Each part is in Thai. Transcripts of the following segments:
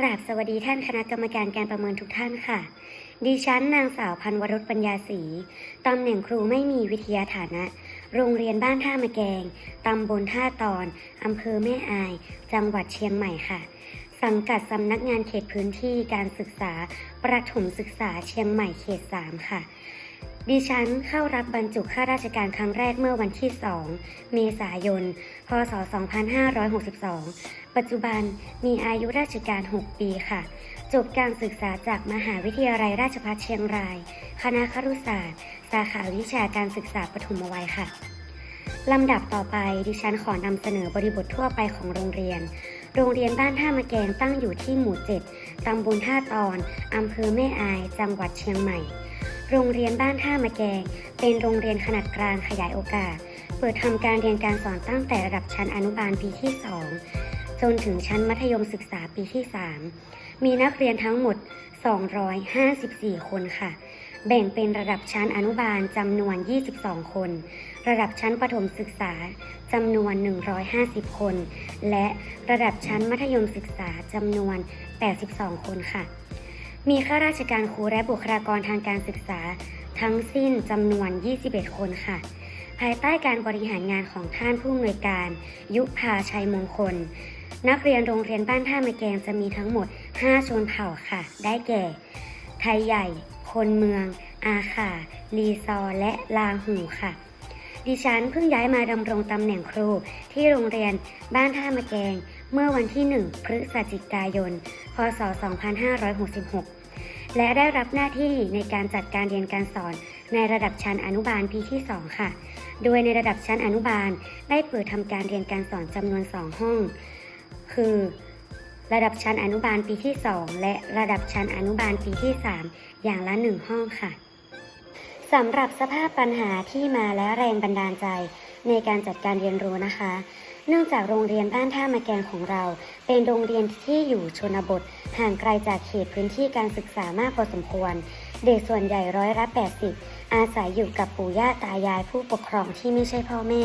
กราบสวัสดีท่านคณะกรรมการการประเมินทุกท่านค่ะ ดิฉันนางสาวพันวรสปัญญาศรีตำแหน่งครูไม่มีวิทยาฐานะ โรงเรียนบ้านท่ามะแกงตำบลท่าตอนอำเภอแม่อาย จังหวัดเชียงใหม่ค่ะ สังกัดสำนักงานเขตพื้นที่การศึกษา ประถมศึกษาเชียงใหม่เขต 3 ค่ะ ดิฉันเข้ารับบรรจุข้าราชการครั้งแรกเมื่อวันที่ 2 เมษายน พศ 2562 ปัจจุบันมีอายุราชการ 6 ปีค่ะ จบการศึกษาจากมหาวิทยาลัยราชภัฏเชียงราย คณะครุศาสตร์ สาขาวิชาการศึกษาปฐมวัยค่ะ ลำดับต่อไปดิฉันขอนำเสนอบริบททั่วไปของโรงเรียนโรงเรียนบ้านท่ามะแกงตั้งอยู่ที่หมู่ 7 ตำบลท่าตอน อำเภอแม่อาย จังหวัดเชียงใหม่ โรงเรียนบ้านท่ามะแกง เป็นโรงเรียนขนาดกลางขยายโอกาส เปิดทำการเรียนการสอนตั้งแต่ระดับชั้นอนุบาลปีที่ 2 จนถึงชั้นมัธยมศึกษาปีที่ 3 มีนักเรียนทั้งหมด 254 คนค่ะ แบ่งเป็นระดับชั้นอนุบาลจำนวน 22 คน ระดับชั้นประถมศึกษาจำนวน 150 คน และระดับชั้นมัธยมศึกษาจำนวน 82 คนค่ะ มีข้าราชการครูและบุคลากรทางการศึกษา ทั้งสิ้นจำนวน 21 คนค่ะ ภายใต้การบริหารงานของท่านผู้อำนวยการ ยุพาชัยมงคล นักเรียนโรงเรียนบ้านท่ามะแกงจะมีทั้งหมด 5 ชนเผ่าค่ะ ได้แก่ ไทยใหญ่ คนเมือง อาขาลีซอ และลาหูค่ะดิฉันเพิ่งย้ายมาดำรงตำแหน่งครูที่โรงเรียนบ้านท่ามะแกง เมื่อวันที่ 1 พฤศจิกายน พศ 2566 และได้รับหน้าที่ในการจัดการเรียนการสอนในระดับชั้นอนุบาลปีที่ 2 ค่ะ โดยในระดับชั้นอนุบาลได้เปิดทำการเรียนการสอนจำนวน 2 ห้อง คือระดับชั้นอนุบาลปีที่ 2 และระดับชั้นอนุบาลปีที่ 3 อย่างละ 1 ห้องค่ะสำหรับสภาพปัญหาที่มาและแรงบันดาลใจในการจัดการเรียนรู้นะคะ เนื่องจากโรงเรียนบ้านท่ามะแกงของเรา เป็นโรงเรียนที่อยู่ชนบท ห่างไกลจากเขตพื้นที่การศึกษามากพอสมควร เด็กส่วนใหญ่ร้อยละ80 อาศัยอยู่กับปู่ย่าตายายผู้ปกครองที่ไม่ใช่พ่อแม่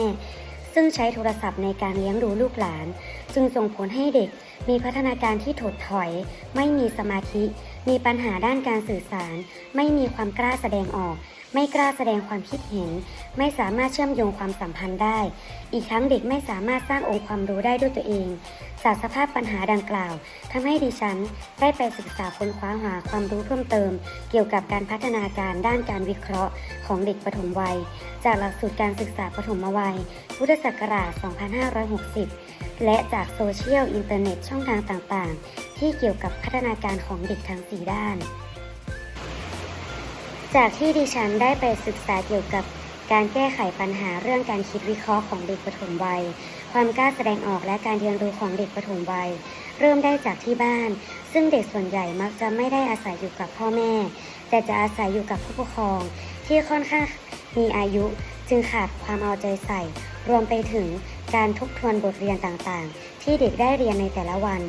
ซึ่งใช้โทรศัพท์ในการเลี้ยงดูลูกหลาน จึงส่งผลให้เด็กมีพัฒนาการที่ถดถอย ไม่มีสมาธิ มีปัญหาด้านการสื่อสาร ไม่มีความกล้าแสดงออก ไม่กล้าแสดงความคิดเห็น ไม่สามารถเชื่อมโยงความสัมพันธ์ได้ อีกทั้งเด็กไม่สามารถสร้างองค์ความรู้ได้ด้วยตัวเอง จากสภาพปัญหาดังกล่าวทำให้ดิฉันได้ไปศึกษาค้นคว้าหาความรู้เพิ่มเติม เกี่ยวกับการพัฒนาการด้านการวิเคราะห์ของเด็กปฐมวัย จากหลักสูตรการศึกษาปฐมวัย พุทธศักราช 2560 และจากโซเชียลอินเทอร์เน็ตช่องทางต่างๆ ที่เกี่ยวกับพัฒนาการของเด็กทั้ง 4 ด้าน จากที่ดิฉันได้ไปศึกษาเกี่ยวกับการแก้ไขปัญหาเรื่องการคิดวิเคราะห์ของเด็กปฐมวัย ความกล้าแสดงออกและการเรียนรู้ของเด็กปฐมวัย เริ่มได้จากที่บ้าน ซึ่งเด็กส่วนใหญ่มักจะไม่ได้อาศัยอยู่กับพ่อแม่ แต่จะอาศัยอยู่กับผู้ปกครอง ที่ค่อนข้างมีอายุจึงขาดความเอาใจใส่ รวมไปถึงการทบทวนบทเรียนต่างๆ ที่เด็กได้เรียนในแต่ละวัน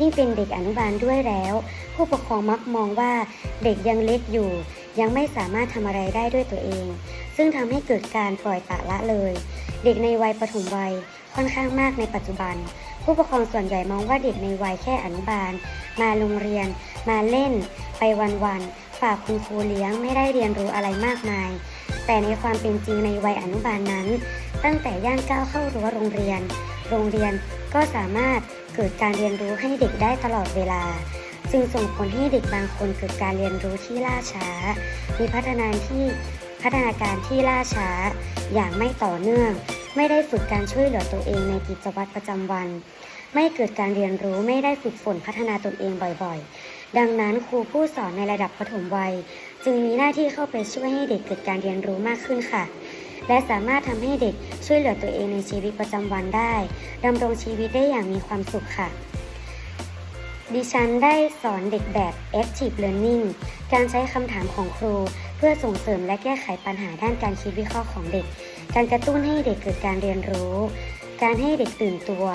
ยิ่งเป็นเด็กอนุบาลด้วยแล้ว ผู้ปกครองมักมองว่าเด็กยังเล็กอยู่ ยังไม่สามารถทำอะไรได้ด้วยตัวเอง ซึ่งทำให้เกิดการปล่อยปละละเลย เด็กในวัยปฐมวัยค่อนข้างมากในปัจจุบัน ผู้ปกครองส่วนใหญ่มองว่าเด็กในวัยแค่อนุบาล มาโรงเรียน มาเล่น ไปวันๆฝากคุณครูเลี้ยงไม่ได้เรียนรู้อะไรมากมาย แต่ในความเป็นจริงในวัยอนุบาลนั้น ตั้งแต่ย่างก้าวเข้ารั้วโรงเรียน โรงเรียนก็สามารถเกิดการเรียนรู้ให้เด็กได้ตลอดเวลา จึงส่งผลให้เด็กบางคนเกิดการเรียนรู้ที่ล่าช้า มีพัฒนาที่พัฒนาการที่ล่าช้า อย่างไม่ต่อเนื่อง ไม่ได้ฝึกการช่วยเหลือตัวเองในกิจวัตรประจำวัน ไม่เกิดการเรียนรู้ไม่ได้ฝึกฝนพัฒนาตนเองบ่อยๆ ดังนั้นครูผู้สอนในระดับปฐมวัย จึงมีหน้าที่เข้าไปช่วยให้เด็กเกิดการเรียนรู้มากขึ้นค่ะและสามารถทำให้เด็กช่วยเหลือตัวเองในชีวิตประจำวันได้ดำรงชีวิตได้อย่างมีความสุขค่ะ ดิฉันได้สอนเด็กแบบ active learning การใช้คำถามของครู เพื่อส่งเสริมและแก้ไขปัญหาด้านการคิดวิเคราะห์ของเด็ก การกระตุ้นให้เด็กเกิดการเรียนรู้ การให้เด็กตื่นตัว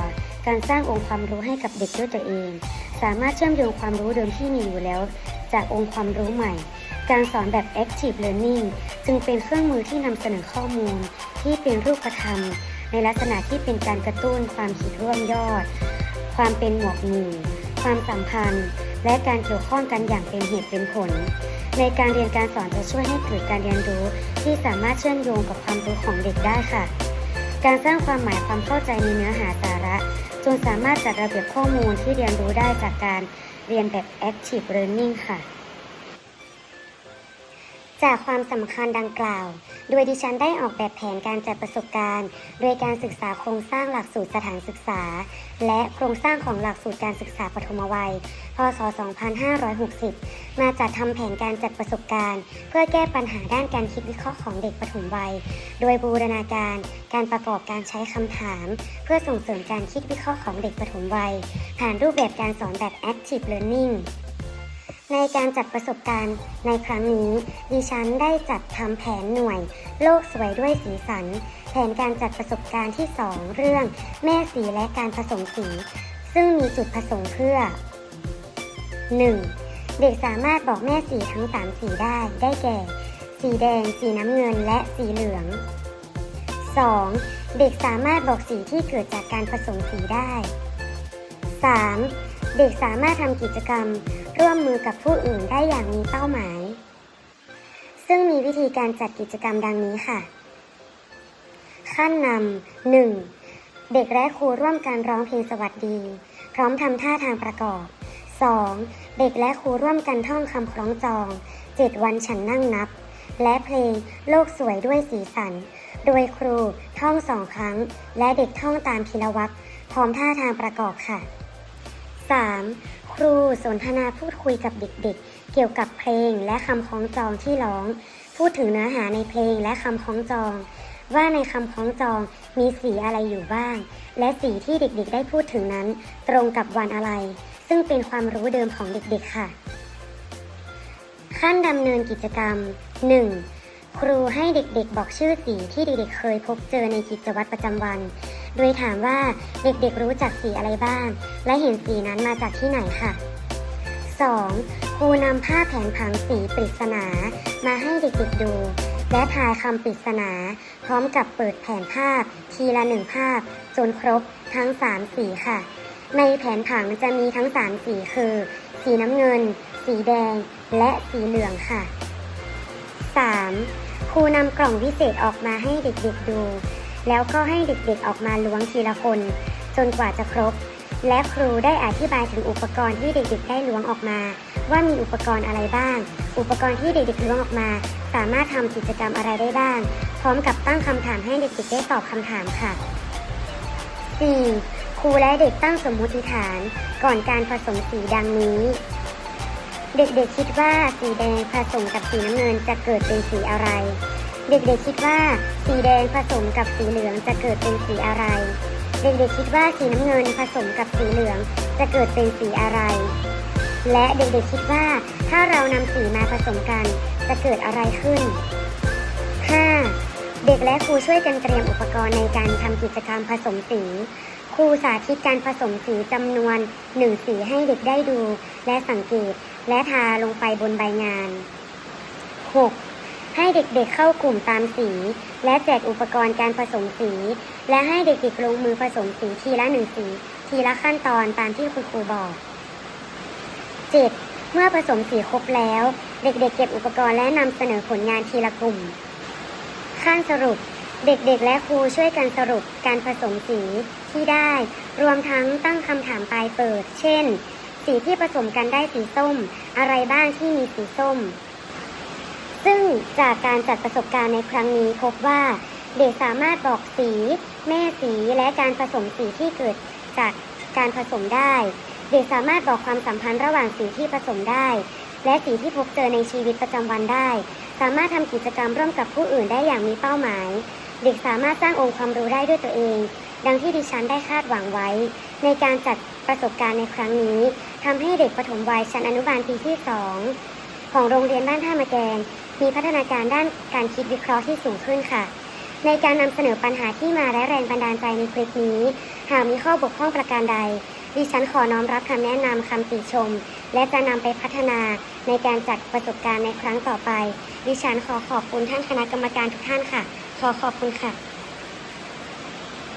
การสร้างองค์ความรู้ให้กับเด็กด้วยตัวเอง สามารถเชื่อมโยงความรู้เดิมที่มีอยู่แล้ว จากองค์ความรู้ใหม่ การสอนแบบ active learning จึงเป็นเครื่องมือที่นำเสนอข้อมูล ที่เป็นรูปธรรม ในลักษณะที่เป็นการกระตุ้นความคิดร่วมยอด ความเป็นหมวดหมู่ ความสัมพันธ์ และการเกี่ยวข้องกันอย่างเป็นเหตุเป็นผล ในการเรียนการสอนจะช่วยให้เกิดการเรียนรู้ที่สามารถเชื่อมโยงกับความรู้ของเด็กได้ค่ะ การสร้างความหมายความเข้าใจในเนื้อหาสาระ จนสามารถจัดระเบียบข้อมูลที่เรียนรู้ได้จากการเรียนแบบ active learning ค่ะ จากความสำคัญดังกล่าว โดยดิฉันได้ออกแบบแผนการจัดประสบการณ์ โดยการศึกษาโครงสร้างหลักสูตรสถานศึกษา และโครงสร้างของหลักสูตรการศึกษาปฐมวัย พศ 2560 มาจัดทำแผนการจัดประสบการณ์ เพื่อแก้ปัญหาด้านการคิดวิเคราะห์ของเด็กปฐมวัย โดยบูรณาการ การประกอบการใช้คำถาม เพื่อส่งเสริมการคิดวิเคราะห์ของเด็กปฐมวัย ผ่านรูปแบบการสอนแบบ active learning ในการจัดประสบการณ์ในครั้งนี้ ดิฉันได้จัดทำแผนหน่วย โลกสวยด้วยสีสัน แผนการจัดประสบการณ์ที่ 2 เรื่อง แม่สีและการผสมสี ซึ่งมีจุดประสงค์เพื่อ 1. เด็กสามารถบอกแม่สีทั้ง 3 สีได้ได้แก่ สีแดง สีน้ำเงินและสีเหลือง 2. เด็กสามารถบอกสีที่เกิดจากการผสมสีได้ 3. เด็กสามารถทำกิจกรรม ร่วมมือกับผู้อื่นได้อย่างมีเป้าหมาย ซึ่งมีวิธีการจัดกิจกรรมดังนี้ค่ะ ขั้นนำ 1. เด็กและครูร่วมกันร้องเพลงสวัสดี พร้อมทำท่าทางประกอบ 2. เด็กและครูร่วมกันท่องคำคล้องจอง 7 วันฉันนั่งนับ และเพลงโลกสวยด้วยสีสัน โดยครูท่องสองครั้ง และเด็กท่องตามทีละวรรคพร้อมท่าทางประกอบค่ะ 3. ครูสนทนาพูดคุยกับเด็กๆ เกี่ยวกับเพลงและคำคล้องจองที่ร้อง พูดถึงเนื้อหาในเพลงและคำคล้องจอง ว่าในคำคล้องจองมีสีอะไรอยู่บ้าง และสีที่เด็กๆ ได้พูดถึงนั้น ตรงกับวันอะไร ซึ่งเป็นความรู้เดิมของเด็กๆค่ะ ขั้นดำเนินกิจกรรม 1. ครูให้เด็กๆ บอกชื่อสีที่เด็กๆ เคยพบเจอในกิจวัตรประจำวัน โดยถามว่าเด็กๆรู้จักสีอะไรบ้าง และเห็นสีนั้นมาจากที่ไหนค่ะ 2. ครูนำภาพแผนผังสีปริศนา มาให้เด็กๆดู และทายคำปริศนา พร้อมกับเปิดแผนภาพ ทีละหนึ่งภาพ จนครบทั้ง 3 สีค่ะ ในแผนผังจะมีทั้ง 3 สีคือ สีน้ำเงิน สีแดง และสีเหลืองค่ะ 3. ครูนำกล่องวิเศษออกมาให้เด็กๆดู แล้วก็ให้เด็กๆออกมาล้วงทีละคน จนกว่าจะครบ และครูได้อธิบายถึงอุปกรณ์ที่เด็กๆ ได้ล้วงออกมา ว่ามีอุปกรณ์อะไรบ้าง อุปกรณ์ที่เด็กๆล้วงออกมา สามารถทำกิจกรรมอะไรได้บ้าง พร้อมกับตั้งคำถามให้เด็กๆ ได้ตอบคำถามค่ะ 4. ครูและเด็กตั้งสมมุติฐาน ก่อนการผสมสีดังนี้เด็กๆคิดว่าสีแดงผสมกับสีน้ำเงินจะเกิดเป็นสีอะไร เด็กๆคิดว่าสีแดงผสมกับสีเหลืองจะเกิดเป็นสีอะไร เด็กๆคิดว่าสีน้ำเงินผสมกับสีเหลืองจะเกิดเป็นสีอะไร และเด็กๆคิดว่าถ้าเรานำสีมาผสมกันจะเกิดอะไรขึ้น 5. เด็กและครูช่วยกันเตรียมอุปกรณ์ในการทำกิจกรรมผสมสีครูสาธิตการผสมสีจำนวนหนึ่งสีให้เด็กได้ดู และสังเกตและทาลงไปบนใบงาน 6. ให้เด็กๆเข้ากลุ่มตามสี และแจกอุปกรณ์การผสมสี และให้เด็กๆลงมือผสมสีทีละหนึ่งสี ทีละขั้นตอนตามที่คุณครูบอก 7. เมื่อผสมสีครบแล้ว เด็กๆเก็บอุปกรณ์และนำเสนอผลงานทีละกลุ่ม ขั้นสรุปเด็กๆ และครูช่วยกันสรุปการผสมสีที่ได้ รวมทั้งตั้งคำถามปลายเปิด เช่น สีที่ผสมกันได้สีส้ม อะไรบ้างที่มีสีส้ม ซึ่งจากการจัดประสบการณ์ในครั้งนี้พบว่าเด็กสามารถบอกสี แม่สีและการผสมสีที่เกิดจากการผสมได้ เด็กสามารถบอกความสัมพันธ์ระหว่างสีที่ผสมได้ และสีที่พบเจอในชีวิตประจำวันได้ สามารถทำกิจกรรมร่วมกับผู้อื่นได้อย่างมีเป้าหมาย เด็กสามารถสร้างองค์ความรู้ได้ด้วยตัวเอง ดังที่ดิฉันได้คาดหวังไว้ ในการจัดประสบการณ์ในครั้งนี้ทำให้เด็กปฐมวัยชั้นอนุบาลปีที่ 2 ของโรงเรียนบ้านท่ามะแกง มีพัฒนาการด้านการคิดวิเคราะห์ที่สูงขึ้นค่ะ ในการนำเสนอปัญหาที่มาและแรงบันดาลใจในคลิปนี้ หากมีข้อบกพร่องประการใด ดิฉันขอน้อมรับคำแนะนำคำติชม และจะนำไปพัฒนาในการจัดประสบการณ์ในครั้งต่อไป ดิฉันขอขอบคุณท่านคณะกรรมการทุกท่านค่ะ ขอขอบคุณค่ะ